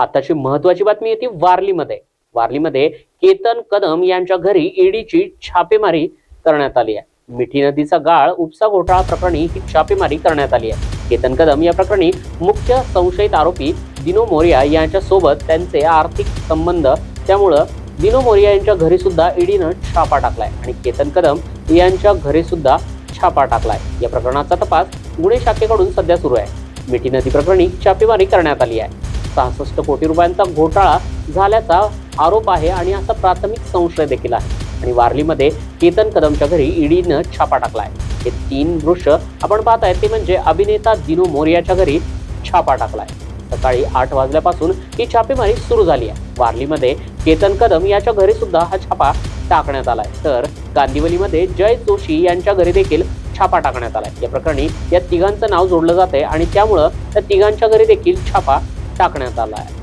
आताची महत्वाची बातमी येते वारलीमध्ये. वारलीमध्ये केतन कदम यांच्या घरी ईडीची छापेमारी करण्यात आली आहे. मिठी नदीचा गाळ उपसा घोटाळा प्रकरणी ही छापेमारी करण्यात आली आहे. केतन कदम या प्रकरणी मुख्य संशयित आरोपी दिनो मोरिया यांच्या सोबत त्यांचे आर्थिक संबंध त्यामुळं दिनो मोरिया यांच्या घरी सुद्धा ईडीनं छापा टाकलाय आणि केतन कदम यांच्या घरी सुद्धा छापा टाकलाय. या प्रकरणाचा तपास गुन्हे शाखेकडून सध्या सुरू आहे. मिठी नदी प्रकरणी छापेमारी करण्यात आली आहे. सहासष्ट कोटी रुपयांचा घोटाळा झाल्याचा आरोप आहे आणि असा प्राथमिक संशय देखील आहे. आणि वारलीमध्ये केतन कदमच्या घरी ईडीनं छापा टाकला आहे हे तीन दृश्य आपण पाहत आहेत ते म्हणजे अभिनेता दिनू मोरियाच्या घरी छापा टाकला आहे सकाळी आठ वाजल्यापासून ही छापेमारी सुरू झाली आहे. वारलीमध्ये केतन कदम याच्या घरी सुद्धा हा छापा टाकण्यात आलाय. तर गांधीवलीमध्ये जय जोशी यांच्या घरी देखील छापा टाकण्यात आलाय. या प्रकरणी या तिघांचं नाव जोडलं जात आहे आणि त्यामुळं त्या तिघांच्या घरी देखील छापा टाकण्यात आला आहे